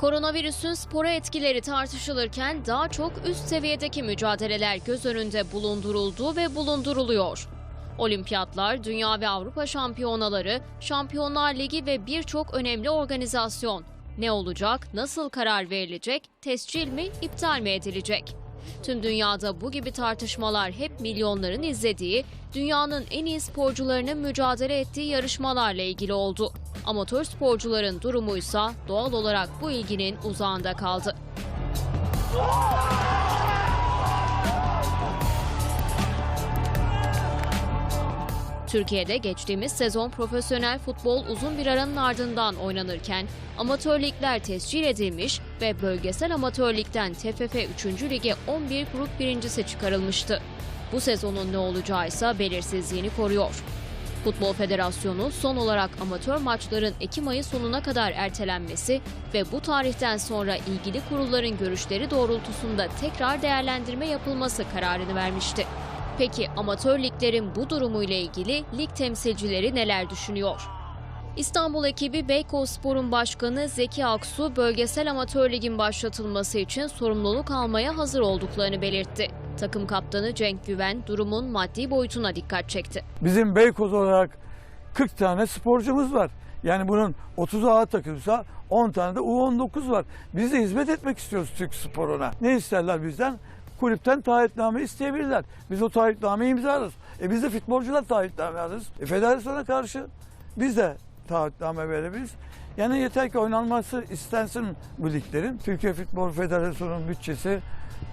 Koronavirüsün spora etkileri tartışılırken daha çok üst seviyedeki mücadeleler göz önünde bulunduruldu ve bulunduruluyor. Olimpiyatlar, dünya ve Avrupa şampiyonaları, Şampiyonlar Ligi ve birçok önemli organizasyon. Ne olacak, nasıl karar verilecek, tescil mi, iptal mi edilecek? Tüm dünyada bu gibi tartışmalar hep milyonların izlediği, dünyanın en iyi sporcularının mücadele ettiği yarışmalarla ilgili oldu. Amatör sporcuların durumuysa doğal olarak bu ilginin uzağında kaldı. Türkiye'de geçtiğimiz sezon profesyonel futbol uzun bir aranın ardından oynanırken amatör ligler tescil edilmiş ve bölgesel amatör ligden TFF 3. Lig'e 11 grup birincisi çıkarılmıştı. Bu sezonun ne olacağı ise belirsizliğini koruyor. Futbol Federasyonu son olarak amatör maçların Ekim ayı sonuna kadar ertelenmesi ve bu tarihten sonra ilgili kurulların görüşleri doğrultusunda tekrar değerlendirme yapılması kararını vermişti. Peki amatör liglerin bu durumuyla ilgili lig temsilcileri neler düşünüyor? İstanbul ekibi Beykozspor'un başkanı Zeki Aksu, bölgesel amatör ligin başlatılması için sorumluluk almaya hazır olduklarını belirtti. Takım kaptanı Cenk Güven durumun maddi boyutuna dikkat çekti. Bizim Beykoz olarak 40 tane sporcumuz var. Yani bunun 30'u A takımsa 10 tane de U19 var. Biz de hizmet etmek istiyoruz Türk sporuna. Ne isterler bizden? Kulüpten taahhütname isteyebilirler. Biz o taahhütnameyi imzalarız. E biz de futbolcular taahhütname alırız. E federasyona karşı biz de taahhütname verebiliriz. Yani yeter ki oynanması istensin bu liglerin. Türkiye Futbol Federasyonu'nun bütçesi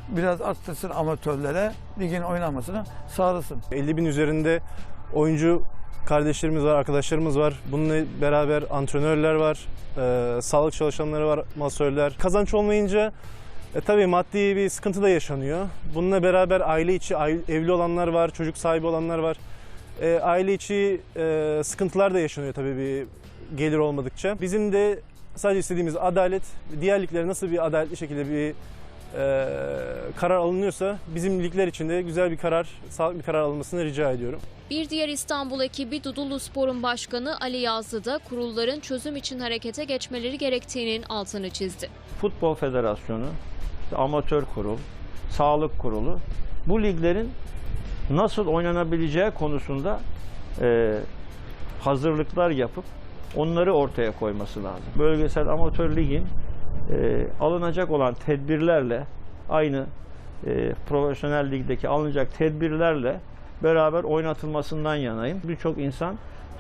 biraz arttırsın amatörlere, ligin oynanmasını sağlasın. 50 bin üzerinde oyuncu kardeşlerimiz var, arkadaşlarımız var. Bununla beraber antrenörler var, e, sağlık çalışanları var, masörler. Kazanç olmayınca e, tabii maddi bir sıkıntı da yaşanıyor. Bununla beraber aile içi evli olanlar var, çocuk sahibi olanlar var. E, aile içi e, sıkıntılar da yaşanıyor tabii bir gelir olmadıkça. Bizim de sadece istediğimiz adalet, diğer liglere nasıl bir adaletli şekilde bir e, karar alınıyorsa bizim ligler için de güzel bir karar, sağlıklı bir karar alınmasını rica ediyorum. Bir diğer İstanbul ekibi Dudullu Spor'un başkanı Ali Yazdı da kurulların çözüm için harekete geçmeleri gerektiğinin altını çizdi. Futbol Federasyonu, işte amatör kurul, sağlık kurulu bu liglerin nasıl oynanabileceği konusunda e, hazırlıklar yapıp onları ortaya koyması lazım. Bölgesel amatör ligin e, alınacak olan tedbirlerle aynı e, profesyonel ligdeki alınacak tedbirlerle beraber oynatılmasından yanayım. Birçok insan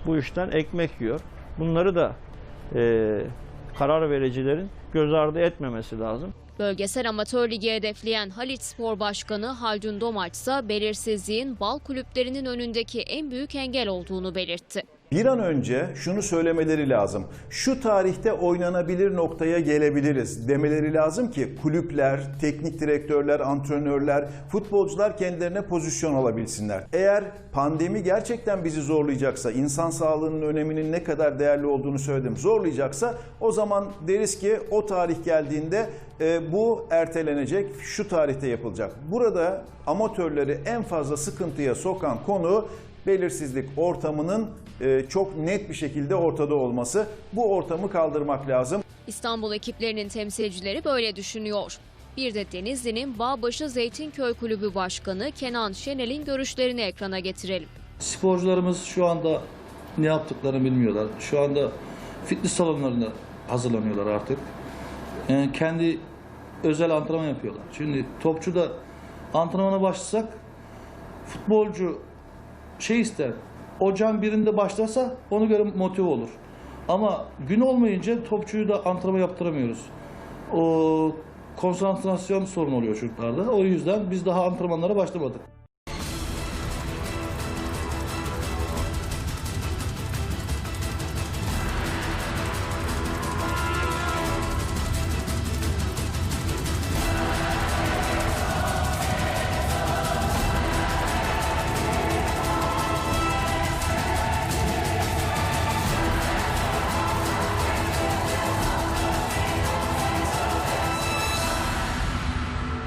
bu işten ekmek yiyor. Bunları da e, karar vericilerin göz ardı etmemesi lazım. Bölgesel Amatör Ligi hedefleyen Halit Spor Başkanı Haldun Domaç ise belirsizliğin bal kulüplerinin önündeki en büyük engel olduğunu belirtti. Bir an önce şunu söylemeleri lazım. Şu tarihte oynanabilir noktaya gelebiliriz demeleri lazım ki kulüpler, teknik direktörler, antrenörler, futbolcular kendilerine pozisyon alabilsinler. Eğer pandemi gerçekten bizi zorlayacaksa, insan sağlığının öneminin ne kadar değerli olduğunu söyledim, zorlayacaksa o zaman deriz ki o tarih geldiğinde e, bu ertelenecek, şu tarihte yapılacak. Burada amatörleri en fazla sıkıntıya sokan konu belirsizlik ortamının e, çok net bir şekilde ortada olması. Bu ortamı kaldırmak lazım. İstanbul ekiplerinin temsilcileri böyle düşünüyor. Bir de Denizli'nin Bağbaşı Zeytinköy Kulübü Başkanı Kenan Şenel'in görüşlerini ekrana getirelim. Sporcularımız şu anda ne yaptıklarını bilmiyorlar. Şu anda fitness salonlarında hazırlanıyorlar artık. Yani kendi özel antrenman yapıyorlar. Şimdi topçu da antrenmana başlasak futbolcu şey ister. Ocağın birinde başlasa ona göre motive olur. Ama gün olmayınca topçuyu da antrenman yaptıramıyoruz. O konsantrasyon sorunu oluyor çocuklarda. O yüzden biz daha antrenmanlara başlamadık.